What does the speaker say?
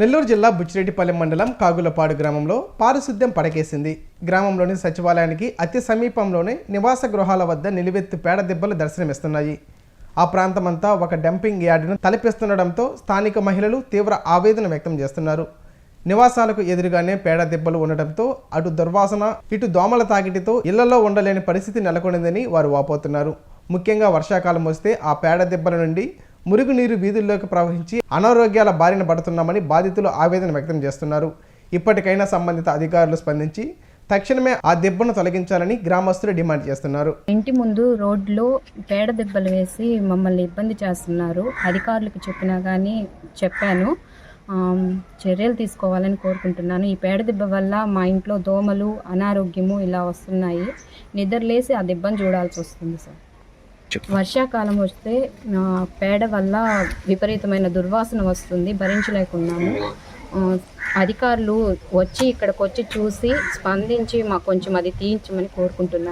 నెల్లూరు జిల్లా బుచ్చిరెడ్డిపల్లెం మండలం కాగులపాడు గ్రామంలో పారిశుద్ధ్యం పడకేసింది. గ్రామంలోని సచివాలయానికి అతి సమీపంలోనే నివాస గృహాల వద్ద నిలువెత్తు పేడ దెబ్బలు దర్శనమిస్తున్నాయి. ఆ ప్రాంతమంతా ఒక డంపింగ్ యార్డును తలపిస్తుండడంతో స్థానిక మహిళలు తీవ్ర ఆవేదన వ్యక్తం చేస్తున్నారు. నివాసాలకు ఎదురుగానే పేడ దెబ్బలు ఉండడంతో అటు దుర్వాసన ఇటు దోమల తాకిటితో ఇళ్ళలో ఉండలేని పరిస్థితి నెలకొనిందని వారు వాపోతున్నారు. ముఖ్యంగా వర్షాకాలం వస్తే ఆ పేడ దెబ్బల నుండి మురుగునీరు వీధుల్లోకి ప్రవహించి అనారోగ్యాల బారిన పడుతున్నామని బాధితులు ఆవేదన వ్యక్తం చేస్తున్నారు. ఇప్పటికైనా సంబంధిత అధికారులు స్పందించి తక్షణమే ఆ దెబ్బను తొలగించాలని గ్రామస్తులు డిమాండ్ చేస్తున్నారు. ఇంటి ముందు రోడ్లో పేడ దెబ్బలు వేసి మమ్మల్ని ఇబ్బంది చేస్తున్నారు. అధికారులకు చెప్పినా కానీ చెప్పాను. చర్యలు తీసుకోవాలని కోరుకుంటున్నాను. ఈ పేడ దెబ్బ వల్ల మా ఇంట్లో దోమలు అనారోగ్యము ఇలా వస్తున్నాయి. నిద్రలేసి ఆ దెబ్బను చూడాల్సి వస్తుంది సార్. వర్షాకాలం వస్తే పేడ వల్ల విపరీతమైన దుర్వాసన వస్తుంది భరించలేకున్నాము అధికారులు వచ్చి ఇక్కడికి వచ్చి చూసి స్పందించి మాకు కొంచెం అది తీయించమని కోరుకుంటున్నాను.